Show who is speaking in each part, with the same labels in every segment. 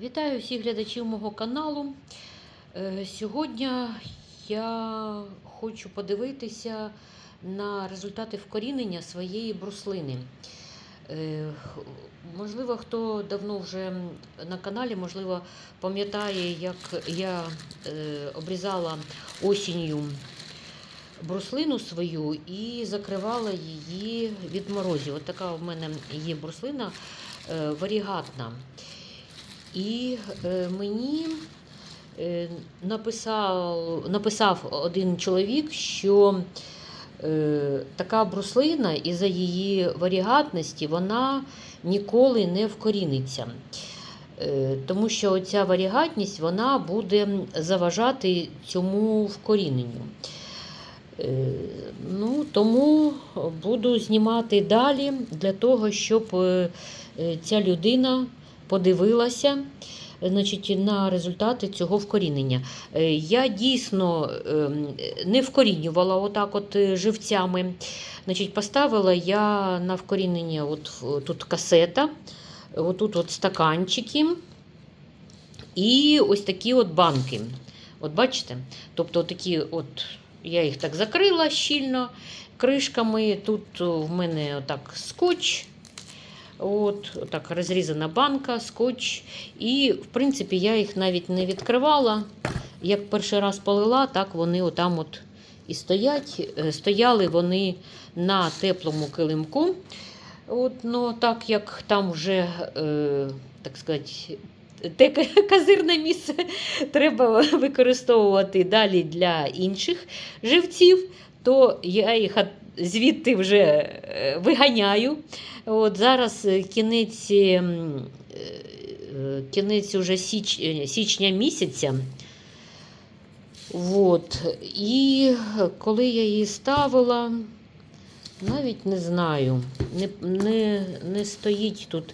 Speaker 1: Вітаю всіх глядачів мого каналу. Е, Сьогодні я хочу подивитися на результати вкорінення своєї бруслини. Е, Можливо, хто давно вже на каналі, можливо, пам'ятає, як я е, обрізала осінню бруслину свою і закривала її від морозів. От така в мене є бруслина варігатна. І е, мені е, написав, написав один чоловік, що е, така бруслина із-за її варігатності вона ніколи не вкоріниться. Тому що ця варігатність вона буде заважати цьому вкоріненню. Ну, тому буду знімати далі для того, щоб ця людина подивилася значить, на результати цього вкорінення. Е, Я дійсно ем, не вкорінювала отак от е, живцями. Значить, Поставила я на вкорінення от, тут касета, отут от стаканчики і ось такі от банки. От бачите? Тобто такі от, я їх так закрила щільно кришками. Тут в мене отак скотч. От, так розрізана банка, скотч. І, в принципі, я їх навіть не відкривала. Як перший раз полила, так вони отам от і стоять. Е, Стояли вони на теплому килимку. От, ну, так як там вже, е, так сказати, те казирне місце треба використовувати далі для інших живців, то я їх звідти вже е, виганяю. От зараз е, кінець, е, кінець уже січ, січня місяця. От. І коли я її ставила, навіть не знаю, не, не, не стоїть тут.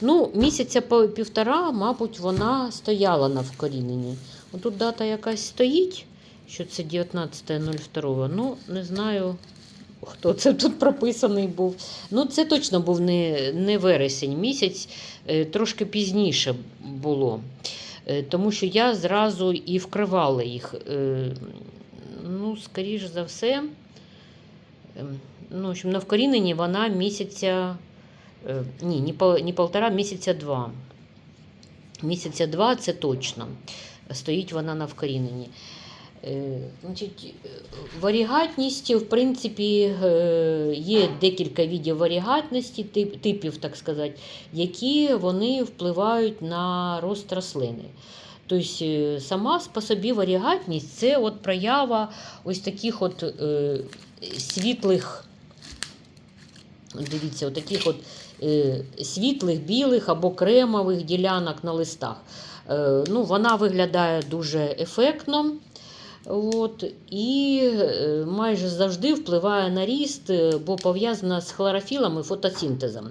Speaker 1: Ну, місяця півтора, мабуть, вона стояла на вкоріненні. Тут дата якась стоїть, що це 19.02. Ну, не знаю, хто це тут прописаний був. Ну, це точно був не, не вересень місяць, е, трошки пізніше було. Е, Тому що я зразу і вкривала їх. Е, Ну, скоріш за все, ем, ну, на вкоріненні вона місяця, ні, не, пол, не полтора, місяця два. Місяця два це точно. Стоїть вона на вкоріненні. Е, Значить, варігатність, в принципі, е, є декілька видів варігатності, тип- типів, так сказати, які вони впливають на рост рослини. Тобто сама по собі варігатність це от проява ось таких от світлих, дивіться, от таких от світлих, білих або кремових ділянок на листах. Ну, вона виглядає дуже ефектно. От, і е, майже завжди впливає на ріст, е, бо пов'язана з хлорофілом і фотосинтезом.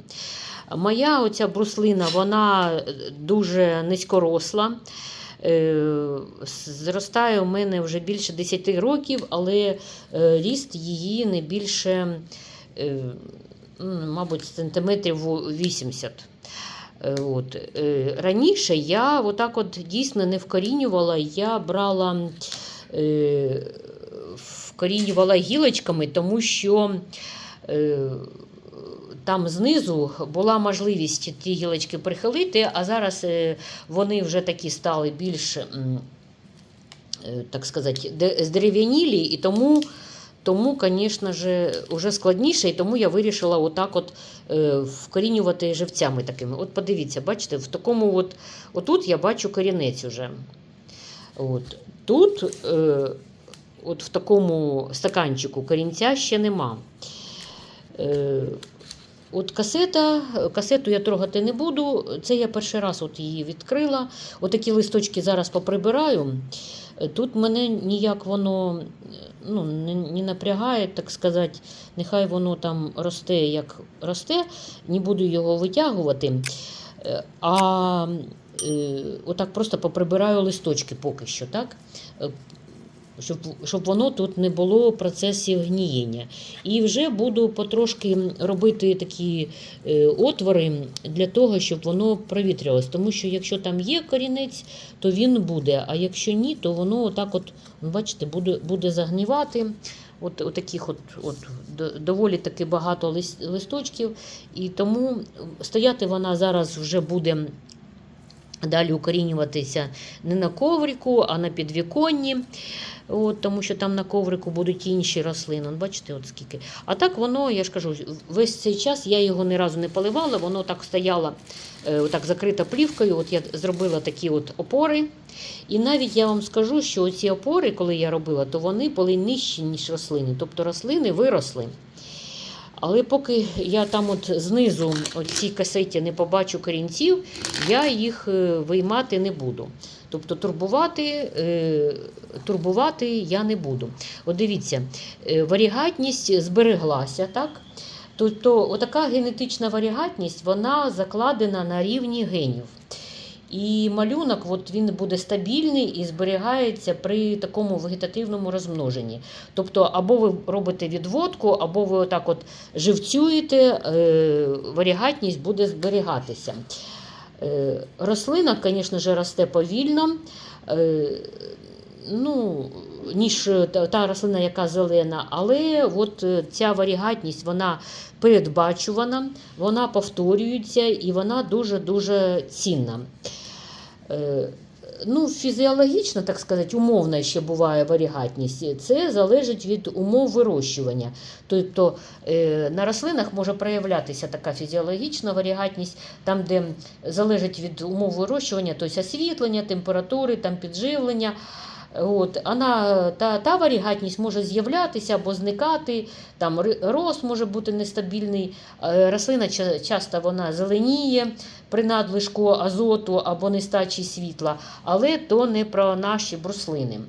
Speaker 1: Моя оця бруслина вона е, дуже низькоросла. Зростає у мене вже більше 10 років, але ріст її не більше, мабуть, сантиметрів 80. Е, От. Раніше я отак от дійсно не вкорінювала, я брала, вкорінювала гілочками, тому що е, там знизу була можливість ті гілочки прихилити, а зараз е, вони вже такі стали більш, е, так сказати, здерев'янілі, і тому, тому, звісно ж, вже складніше, і тому я вирішила отак от е, вкорінювати живцями такими. От подивіться, бачите, в такому от, отут я бачу корінець уже. От. Тут, е, от в такому стаканчику корінця ще нема. Е, От касета, касету я трогати не буду. Це я перший раз от її відкрила. Отакі листочки зараз поприбираю. Тут мене ніяк воно ну, не, не напрягає, так сказати, нехай воно там росте, як росте, не буду його витягувати. Е, А отак просто поприбираю листочки поки що. так? Е, щоб, щоб воно тут не було процесів гнієння. І вже буду потрошки робити такі е, отвори для того, щоб воно провітрювалось. Тому що якщо там є корінець, то він буде. А якщо ні, то воно отак, от, ну, бачите, буде, буде загнівати. От, от таких от, от доволі таки багато листочків. І тому стояти вона зараз вже буде далі укорінюватися не на коврику, а на підвіконні. От, тому що там на коврику будуть інші рослини. От Бачите, от скільки. А так воно, я ж кажу, весь цей час я його ні разу не поливала, воно так стояло е, отак закрита плівкою. От я зробила такі от опори. І навіть я вам скажу, що ці опори, коли я робила, то вони були нижчі, ніж рослини. Тобто рослини виросли. Але поки я там от знизу от цій касеті не побачу корінців, я їх е, виймати не буду. Тобто турбувати, е, турбувати я не буду. От дивіться, е, варігатність збереглася, так? Тобто, отака генетична варігатність вона закладена на рівні генів. І малюнок от він буде стабільний і зберігається при такому вегетативному розмноженні. Тобто, або ви робите відводку, або ви отак от живцюєте, е, варігатність буде зберігатися. Е, рослина, звісно ж, росте повільно. Е, ну, ніж та, рослина, яка зелена, але от ця варігатність вона передбачувана, вона повторюється і вона дуже-дуже цінна. Е, Ну, фізіологічно, так сказати, умовна ще буває варігатність. Це залежить від умов вирощування. Тобто е, на рослинах може проявлятися така фізіологічна варігатність, там, де залежить від умов вирощування, тобто освітлення, температури, там підживлення. От, вона, та, та варігатність може з'являтися або зникати, там рост може бути нестабільний, е, рослина часто вона зеленіє при надлишку азоту або нестачі світла, але то не про наші бруслини.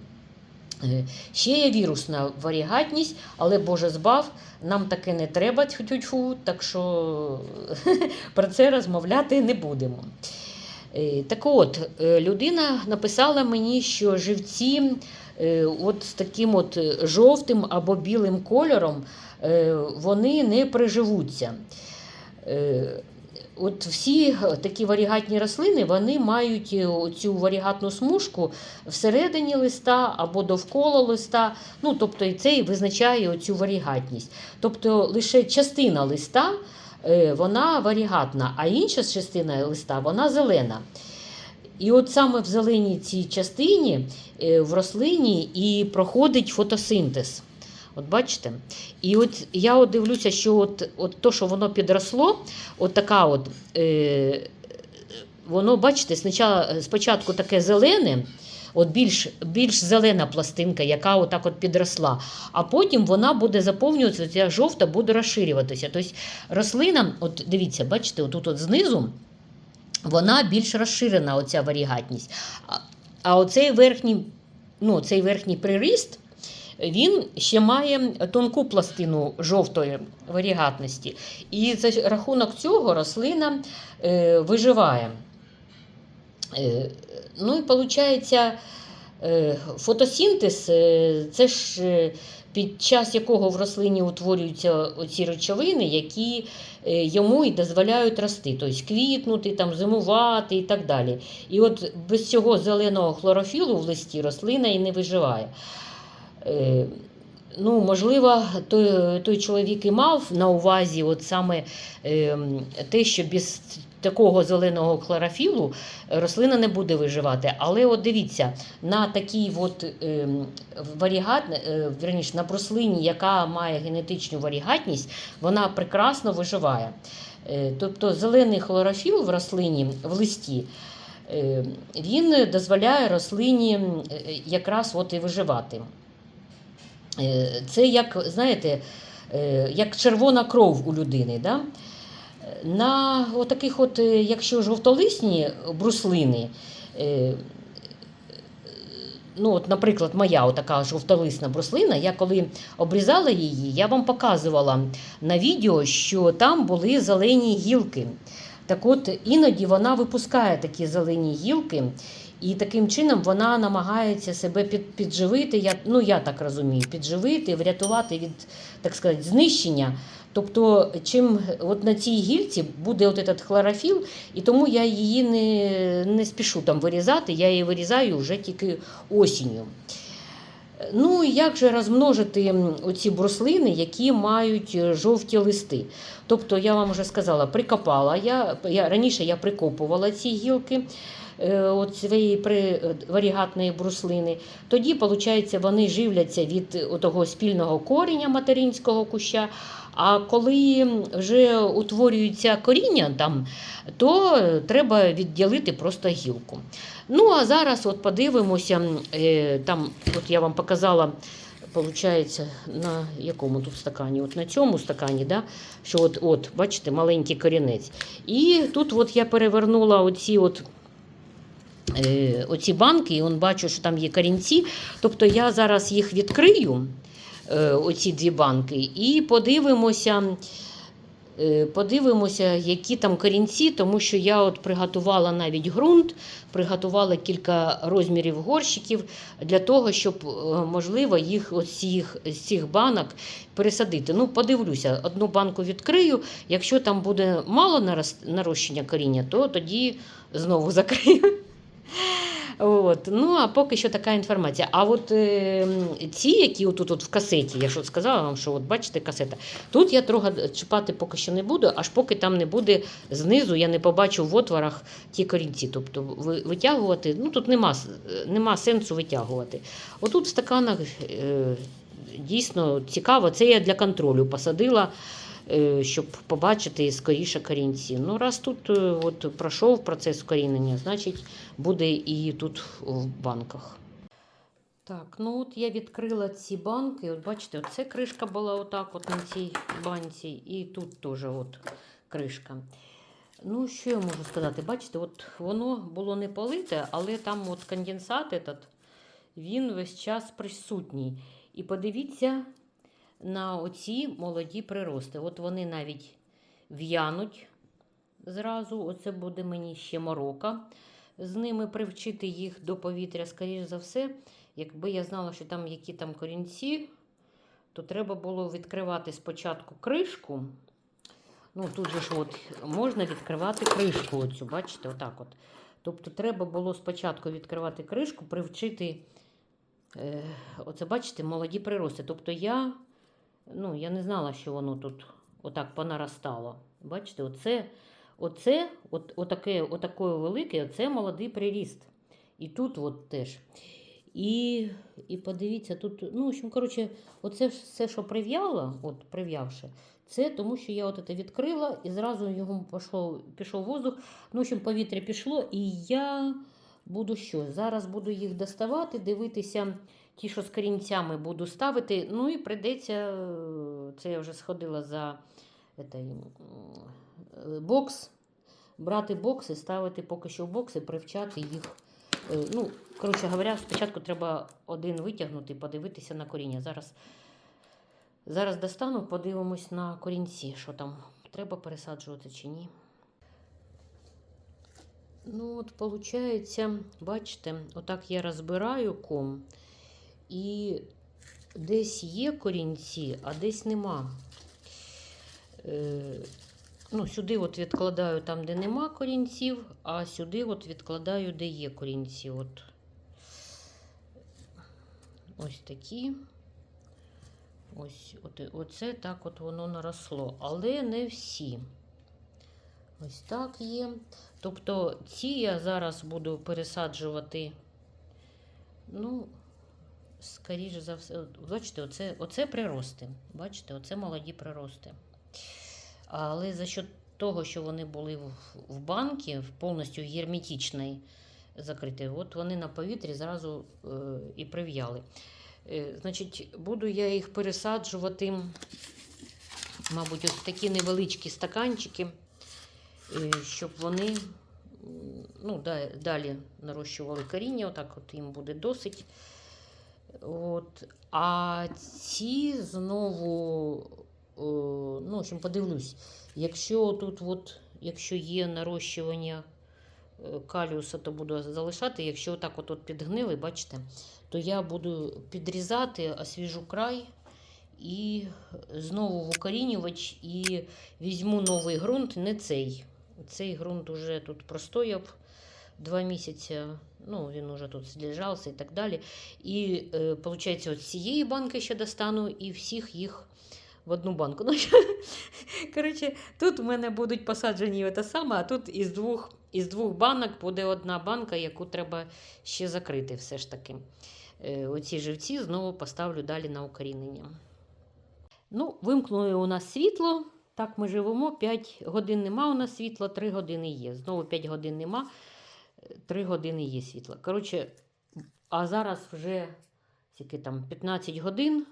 Speaker 1: Е, Ще є вірусна варігатність, але Боже збав, нам таке не треба тьфу-тьфу, так що про це розмовляти не будемо. Е, Так от, е, людина написала мені, що живці от з таким от жовтим або білим кольором вони не приживуться. Е, От всі такі варігатні рослини вони мають е, цю варігатну смужку всередині листа або довкола листа. Ну, тобто і це і визначає цю варігатність. Тобто лише частина листа е, вона варігатна, а інша частина листа вона зелена. І от саме в зеленій цій частині е, в рослині і проходить фотосинтез. От бачите? І от я от дивлюся, що от, от то, що воно підросло, от така от, е, воно, бачите, спочатку, таке зелене, от більш, більш зелена пластинка, яка отак от підросла, а потім вона буде заповнюватися, ця жовта буде розширюватися. Тобто рослина, от дивіться, бачите, отут от знизу вона більш розширена, оця варігатність. А, а оцей верхній, ну, цей верхній приріст, він ще має тонку пластину жовтої варігатності. І за рахунок цього рослина е, виживає. Е, ну і виходить, е, фотосинтез е, це ж під час якого в рослині утворюються оці речовини, які йому і дозволяють рости, тобто квітнути, там, зимувати і так далі. І от без цього зеленого хлорофілу в листі рослина і не виживає. Е, Ну, можливо, той, той чоловік і мав на увазі от саме е, те, що без такого зеленого хлорофілу рослина не буде виживати. Але от дивіться, на такій от, е, варігат, е, верніше, на бруслині, яка має генетичну варігатність, вона прекрасно виживає. Е, тобто зелений хлорофіл в рослині в листі. е, Він дозволяє рослині е, якраз от і виживати. Е, Це як, знаєте, е, як червона кров у людини. Да? На отаких, от, е, якщо жовтолисні бруслини, ну, от, наприклад, моя отака жовтолисна бруслина, я коли обрізала її, я вам показувала на відео, що там були зелені гілки. Так от іноді вона випускає такі зелені гілки. І таким чином вона намагається себе під, підживити, я, ну я так розумію, підживити, врятувати від, так сказати, знищення. Тобто, чим от на цій гільці буде от этот хлорофіл, і тому я її не, не спішу там вирізати, я її вирізаю вже тільки осінню. Ну, як же розмножити оці бруслини, які мають е, жовті листи? Тобто, я вам вже сказала, прикопала. Я, я, раніше я прикопувала ці гілки от своєї при, е, бруслини. Тоді, виходить, вони живляться від того спільного коріння материнського куща. А коли вже утворюється коріння там, то е, треба відділити просто гілку. Ну, а зараз от подивимося, е, там, от я вам показала, виходить, на якому тут стакані? От на цьому стакані, да? що от, от, бачите, маленький корінець. І тут от я перевернула оці от. Е, Оці банки, і он бачу, що там є корінці. Тобто я зараз їх відкрию, е, оці дві банки, і подивимося, е, подивимося, які там корінці, тому що я от приготувала навіть ґрунт, приготувала кілька розмірів горщиків для того, щоб можливо їх ось цих, з цих банок пересадити. Ну, подивлюся, одну банку відкрию. Якщо там буде мало нарощення коріння, то тоді знову закрию. От. Ну, а поки що така інформація. А от е, ці, які отут от в касеті, я от сказала вам, що от бачите касета, тут я трохи чіпати поки що не буду, аж поки там не буде знизу, я не побачу в отворах ті корінці. Тобто витягувати, ну тут нема, нема сенсу витягувати. Отут в стаканах е, дійсно цікаво, це я для контролю посадила. Е, Щоб побачити скоріше корінці. Ну, раз тут е, от, пройшов процес корінення, значить буде і тут в банках. Так, ну от я відкрила ці банки. От бачите, от це кришка була отак от на цій банці, і тут теж от кришка. Ну, що я можу сказати? Бачите, от воно було не полите, але там от конденсат этот, він весь час присутній. І подивіться на оці молоді прирости. От вони навіть в'януть зразу. Оце буде мені ще морока з ними привчити їх до повітря, скоріш за все. Якби я знала, що там які там корінці, то треба було відкривати спочатку кришку. Ну, тут же ж от можна відкривати кришку, оцю, бачите, отак от. Тобто треба було спочатку відкривати кришку, привчити, е, оце, бачите, молоді прирости. Тобто я, ну, я не знала, що воно тут отак понаростало. Бачите, оце, оце от, отаке, отаке велике, оце молодий приріст. І тут от теж. І, і подивіться, тут, ну, в общем, коротше, оце все, що прив'яло, от прив'явши, це тому, що я от це відкрила і зразу його пішло, пішов воздух. Ну, в общем, повітря пішло, і я буду що? Зараз буду їх доставати, дивитися, ті, що з корінцями буду ставити. Ну і прийдеться, е, це я вже сходила за этой, е, бокс, брати бокс і ставити поки що в бокс і привчати їх. Е, Ну, коротше говоря, спочатку треба один витягнути, подивитися на коріння. Зараз, зараз достану, подивимось на корінці, що там треба пересаджувати чи ні. Ну, от, виходить, бачите, отак я розбираю ком, і десь є корінці, а десь нема. Е, ну, сюди от відкладаю там, де нема корінців, а сюди от відкладаю, де є корінці. От. Ось такі. Ось, от, оце так от воно наросло. Але не всі. Ось так є. Тобто ці я зараз буду пересаджувати. Ну, скоріше за все, бачите, оце, оце прирости. Бачите, оце молоді прирости. Але за счет того, що вони були в, в банкі, в повністю герметичній закриті, от вони на повітрі зразу е, і прив'яли. Е, значить, буду я їх пересаджувати, мабуть, ось такі невеличкі стаканчики, е, щоб вони ну, далі нарощували коріння, отак от їм буде досить. От. А ці знову, о, ну, в общем, подивлюсь, якщо тут от, якщо є нарощування е, каліуса, то буду залишати. Якщо отак от, от підгнили, бачите, то я буду підрізати, освіжу край і знову в укорінювач і візьму новий ґрунт, не цей. Цей ґрунт уже тут простояв два місяці. Ну, він уже тут злежався і так далі. І, е, виходить, от з цієї банки ще достану і всіх їх в одну банку. Ну, коротше, тут в мене будуть посаджені те саме, а тут із двох, із двох банок буде одна банка, яку треба ще закрити все ж таки. Е, Оці живці знову поставлю далі на укорінення. Ну, вимкнули у нас світло. Так, ми живемо. 5 годин нема у нас світла, 3 години є. Знову 5 годин нема, 3 години є світла. Коротше, а зараз вже скільки там 15 годин.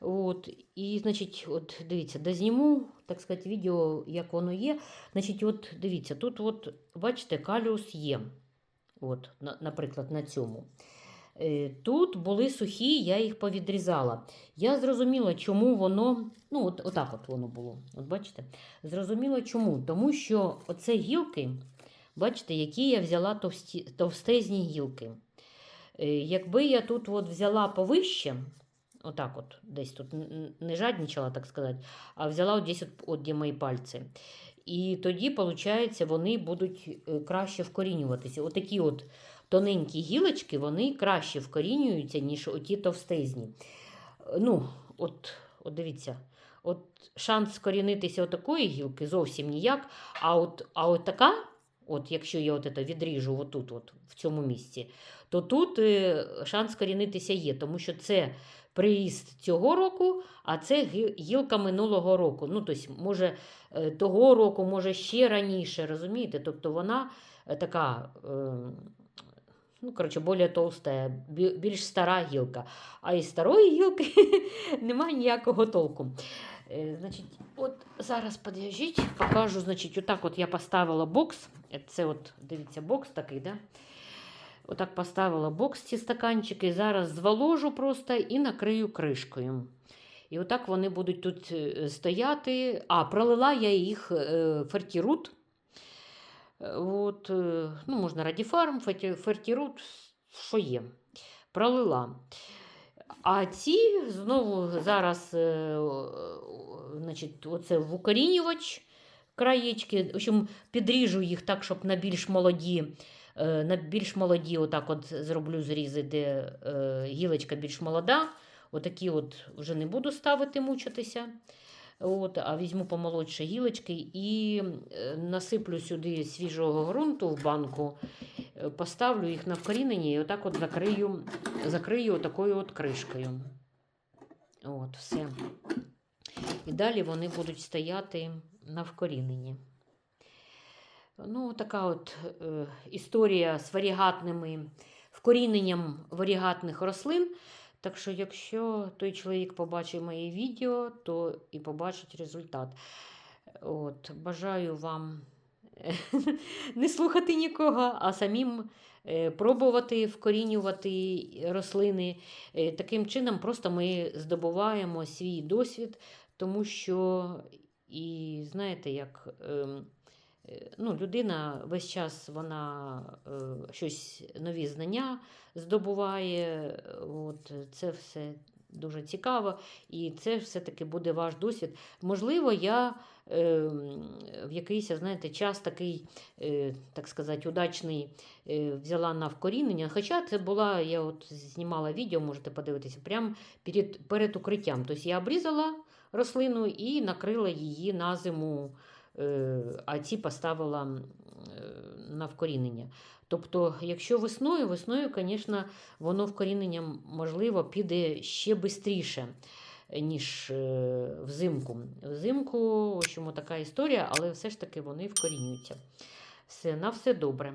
Speaker 1: От, і, значить, от дивіться, дозніму, так сказати, відео, як воно є. Значить, от дивіться, тут, от, бачите, каліус є. От, на, наприклад, на цьому. Е, Тут були сухі, я їх повідрізала. Я зрозуміла, чому воно. Ну, от, отак от воно було. От бачите? Зрозуміла чому. Тому що оце гілки, бачите, які я взяла товсті, товстезні гілки. Е, Якби я тут от взяла повище, отак от, десь тут не жадничала, так сказати, а взяла от десь от, от де мої пальці. І тоді, виходить, вони будуть е, краще вкорінюватися. Отакі от тоненькі гілочки, вони краще вкорінюються, ніж оті товстезні. Е, Ну, от, от дивіться, от шанс скорінитися отакої гілки зовсім ніяк. А от, а от така, от якщо я от це відріжу отут, от, в цьому місці, то тут е, шанс скорінитися є, тому що це приріст цього року, а це гілка минулого року. Ну, тобто, може, е, того року, може ще раніше, розумієте? Тобто вона е, така. Е, Ну, коротше, більш толста, більш стара гілка. А із старої гілки немає ніякого толку. Значить, от зараз подождіть, покажу. Значить, отак от я поставила бокс. Це от, дивіться, бокс такий, да? Отак поставила бокс ці стаканчики. Зараз зволожу просто і накрию кришкою. І отак вони будуть тут е, стояти. А, пролила я їх фертірут. От, е, ну, можна радіфарм, фертірут, що є. Пролила. А ці знову зараз е, значить, оце в укорінювач краєчки. В общем, підріжу їх так, щоб на більш молоді. е, На більш молоді, отак от зроблю зрізи, де е, гілочка більш молода. Отакі от вже не буду ставити, мучитися. От, а візьму помолодші гілочки і е, насиплю сюди свіжого ґрунту в банку, поставлю їх на вкорінення і отак от закрию, закрию такою от кришкою. От, все. І далі вони будуть стояти на. Ну, така от е, історія з варігатними вкоріненням варігатних рослин. Так що, якщо той чоловік побачить моє відео, то і побачить результат. От, бажаю вам не слухати нікого, а самим е, пробувати вкорінювати рослини. Е, Таким чином, просто ми здобуваємо свій досвід, тому що, і знаєте, як. ем, е, Ну, людина весь час вона е, щось нові знання здобуває. От, це все дуже цікаво, і це все-таки буде ваш досвід. Можливо, я е, в якийсь, знаєте, час такий, е, так сказати, удачний взяла на вкорінення. Хоча це була, я от знімала відео, можете подивитися, прямо перед, перед укриттям. Тобто я обрізала рослину і накрила її на зиму, е, а ці поставила е, на вкорінення. Тобто, якщо весною, весною, звісно, воно вкорінення, можливо, піде ще швидше, ніж е, взимку. Взимку, в общем, така історія, але все ж таки вони вкорінюються. Все, на все добре.